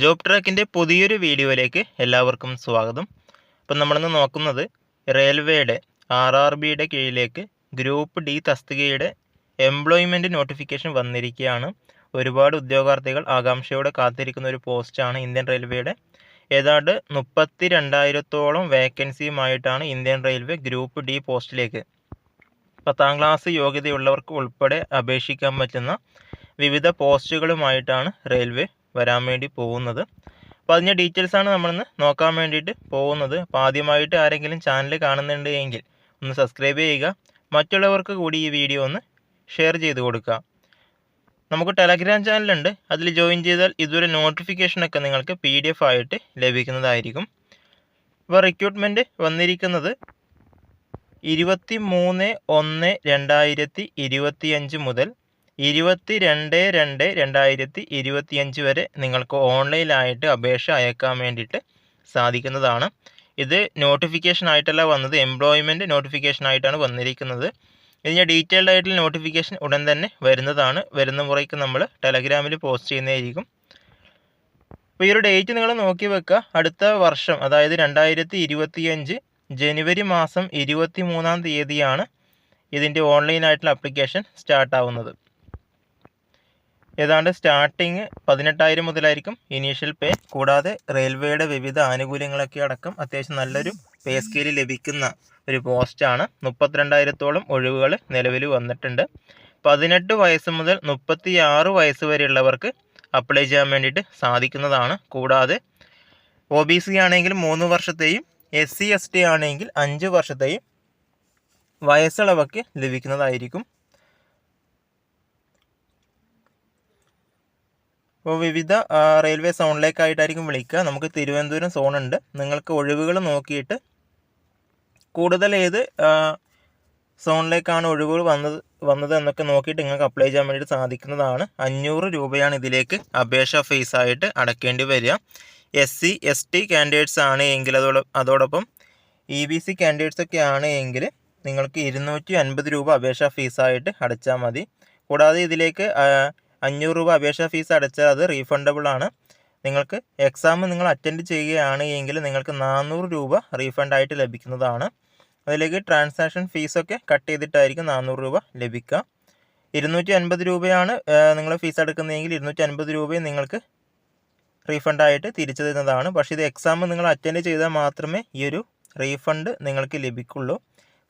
Job ട്രാക്കിന്റെ പുതിയൊരു വീഡിയോയിലേക്ക് എല്ലാവർക്കും സ്വാഗതം. അപ്പം നമ്മളിന്ന് നോക്കുന്നത് റെയിൽവേയുടെ ആർ ആർ ബിയുടെ കീഴിലേക്ക് ഗ്രൂപ്പ് ഡി തസ്തികയുടെ എംപ്ലോയ്മെന്റ് നോട്ടിഫിക്കേഷൻ വന്നിരിക്കുകയാണ്. ഒരുപാട് ഉദ്യോഗാർത്ഥികൾ ആകാംക്ഷയോടെ കാത്തിരിക്കുന്ന ഒരു പോസ്റ്റാണ് ഇന്ത്യൻ റെയിൽവേയുടെ. ഏതാണ്ട് മുപ്പത്തി രണ്ടായിരത്തോളം വേക്കൻസിയുമായിട്ടാണ് ഇന്ത്യൻ റെയിൽവേ ഗ്രൂപ്പ് ഡി പോസ്റ്റിലേക്ക് പത്താം ക്ലാസ് യോഗ്യതയുള്ളവർക്ക് ഉൾപ്പെടെ അപേക്ഷിക്കാൻ പറ്റുന്ന വിവിധ പോസ്റ്റുകളുമായിട്ടാണ് റെയിൽവേ വരാൻ വേണ്ടി പോകുന്നത്. അപ്പോൾ അതിന്റെ ഡീറ്റെയിൽസാണ് നമ്മളിന്ന് നോക്കാൻ വേണ്ടിയിട്ട് പോകുന്നത്. അപ്പോൾ ആദ്യമായിട്ട് ആരെങ്കിലും ചാനൽ കാണുന്നുണ്ട് എങ്കിൽ ഒന്ന് സബ്സ്ക്രൈബ് ചെയ്യുക. മറ്റുള്ളവർക്ക് കൂടി ഈ വീഡിയോ ഒന്ന് ഷെയർ ചെയ്ത് കൊടുക്കുക. നമുക്ക് ടെലഗ്രാം ചാനലുണ്ട് അതിൽ ജോയിൻ ചെയ്താൽ ഇതുവരെ നോട്ടിഫിക്കേഷനൊക്കെ നിങ്ങൾക്ക് പി ഡി എഫ് ആയിട്ട് ലഭിക്കുന്നതായിരിക്കും. ഇപ്പോൾ റിക്രൂട്ട്മെന്റ് വന്നിരിക്കുന്നത് ഇരുപത്തി മൂന്ന് ഒന്ന് രണ്ടായിരത്തി ഇരുപത്തിയഞ്ച് മുതൽ ഇരുപത്തി രണ്ട് രണ്ട് രണ്ടായിരത്തി ഇരുപത്തിയഞ്ച് വരെ നിങ്ങൾക്ക് ഓൺലൈനായിട്ട് അപേക്ഷ അയക്കാൻ വേണ്ടിയിട്ട് സാധിക്കുന്നതാണ്. ഇത് നോട്ടിഫിക്കേഷൻ ആയിട്ടല്ല വന്നത് എംപ്ലോയ്മെന്റ് നോട്ടിഫിക്കേഷൻ ആയിട്ടാണ് വന്നിരിക്കുന്നത്. ഇതിന്റെ ഡീറ്റെയിൽഡ് ആയിട്ടുള്ള നോട്ടിഫിക്കേഷൻ ഉടൻ തന്നെ വരുന്നതാണ്. വരുന്ന മുറയ്ക്ക് നമ്മൾ ടെലഗ്രാമിൽ പോസ്റ്റ് ചെയ്യുന്നതായിരിക്കും. അപ്പോൾ ഈ ഒരു ഡേറ്റ് നിങ്ങൾ നോക്കി വെക്കുക. അടുത്ത വർഷം അതായത് രണ്ടായിരത്തി ഇരുപത്തിയഞ്ച് ജനുവരി മാസം ഇരുപത്തി മൂന്നാം തീയതിയാണ് ഇതിന്റെ ഓൺലൈനായിട്ടുള്ള അപ്ലിക്കേഷൻ സ്റ്റാർട്ട് ആവുന്നത്. ഏതാണ്ട് സ്റ്റാർട്ടിങ് പതിനെട്ടായിരം മുതലായിരിക്കും ഇനീഷ്യൽ പേ കൂടാതെ റെയിൽവേയുടെ വിവിധ ആനുകൂല്യങ്ങളൊക്കെ അടക്കം അത്യാവശ്യം നല്ലൊരു പേ സ്കെയിൽ ലഭിക്കുന്ന ഒരു പോസ്റ്റാണ് മുപ്പത്തിരണ്ടായിരത്തോളം ഒഴിവുകൾ നിലവിൽ വന്നിട്ടുണ്ട്. പതിനെട്ട് വയസ്സ് മുതൽ മുപ്പത്തി ആറ് വയസ്സ് വരെയുള്ളവർക്ക് അപ്ലൈ ചെയ്യാൻ വേണ്ടിയിട്ട് സാധിക്കുന്നതാണ്. കൂടാതെ ഒ ബി സി ആണെങ്കിൽ മൂന്ന് വർഷത്തെയും എസ് സി എസ് ടി ആണെങ്കിൽ അഞ്ച് വർഷത്തെയും വയസ്സിളവൊക്കെ ലഭിക്കുന്നതായിരിക്കും. അപ്പോൾ വിവിധ റെയിൽവേ സോണിലേക്കായിട്ടായിരിക്കും വിളിക്കുക. നമുക്ക് തിരുവനന്തപുരം സോണുണ്ട്. നിങ്ങൾക്ക് ഒഴിവുകൾ നോക്കിയിട്ട് കൂടുതൽ ഏത് സോണിലേക്കാണ് ഒഴിവുകൾ വന്നത് വന്നത് എന്നൊക്കെ നോക്കിയിട്ട് നിങ്ങൾക്ക് അപ്ലൈ ചെയ്യാൻ വേണ്ടിയിട്ട് സാധിക്കുന്നതാണ്. അഞ്ഞൂറ് രൂപയാണ് ഇതിലേക്ക് അപേക്ഷ ഫീസ് ആയിട്ട് അടക്കേണ്ടി വരിക. S C S T candidates ആണ് എങ്കിൽ അതോട് അതോടൊപ്പം ഇ ബി സി കാൻഡിഡേറ്റ്സ് ഒക്കെ ആണ് എങ്കിൽ നിങ്ങൾക്ക് ഇരുന്നൂറ്റി അൻപത് രൂപ അപേക്ഷ ഫീസായിട്ട് അടച്ചാൽ മതി. കൂടാതെ ഇതിലേക്ക് അഞ്ഞൂറ് രൂപ അപേക്ഷാ ഫീസ് അടച്ചാൽ അത് റീഫണ്ടബിൾ ആണ്. നിങ്ങൾക്ക് എക്സാം നിങ്ങൾ അറ്റൻഡ് ചെയ്യുകയാണ് എങ്കിൽ നിങ്ങൾക്ക് നാനൂറ് രൂപ റീഫണ്ടായിട്ട് ലഭിക്കുന്നതാണ്. അതിലേക്ക് ട്രാൻസാക്ഷൻ ഫീസൊക്കെ കട്ട് ചെയ്തിട്ടായിരിക്കും നാനൂറ് രൂപ ലഭിക്കുക. ഇരുന്നൂറ്റി അൻപത് രൂപയാണ് നിങ്ങൾ ഫീസ് അടക്കുന്നതെങ്കിൽ ഇരുന്നൂറ്റി അൻപത് രൂപയും നിങ്ങൾക്ക് റീഫണ്ടായിട്ട് തിരിച്ചു തരുന്നതാണ്. പക്ഷേ ഇത് എക്സാം നിങ്ങൾ അറ്റൻഡ് ചെയ്താൽ മാത്രമേ ഈ ഒരു റീഫണ്ട് നിങ്ങൾക്ക് ലഭിക്കുള്ളൂ.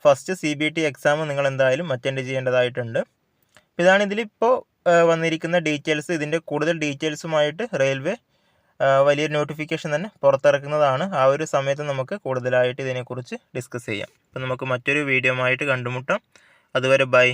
First C B T exam നിങ്ങൾ എന്തായാലും അറ്റൻഡ് ചെയ്യേണ്ടതായിട്ടുണ്ട്. ഇതാണ് ഇതിലിപ്പോൾ വന്നിരിക്കുന്ന ഡീറ്റെയിൽസ് ഇതിന്റെ കൂടുതൽ ഡീറ്റെയിൽസുമായിട്ട് റെയിൽവേ വലിയൊരു നോട്ടിഫിക്കേഷൻ തന്നെ പുറത്തിറക്കുന്നതാണ്. ആ ഒരു സമയത്ത് നമുക്ക് കൂടുതലായിട്ട് ഇതിനെക്കുറിച്ച് ഡിസ്കസ് ചെയ്യാം. അപ്പം നമുക്ക് മറ്റൊരു വീഡിയോ ആയിട്ട് കണ്ടുമുട്ടാം. അതുവരെ ബൈ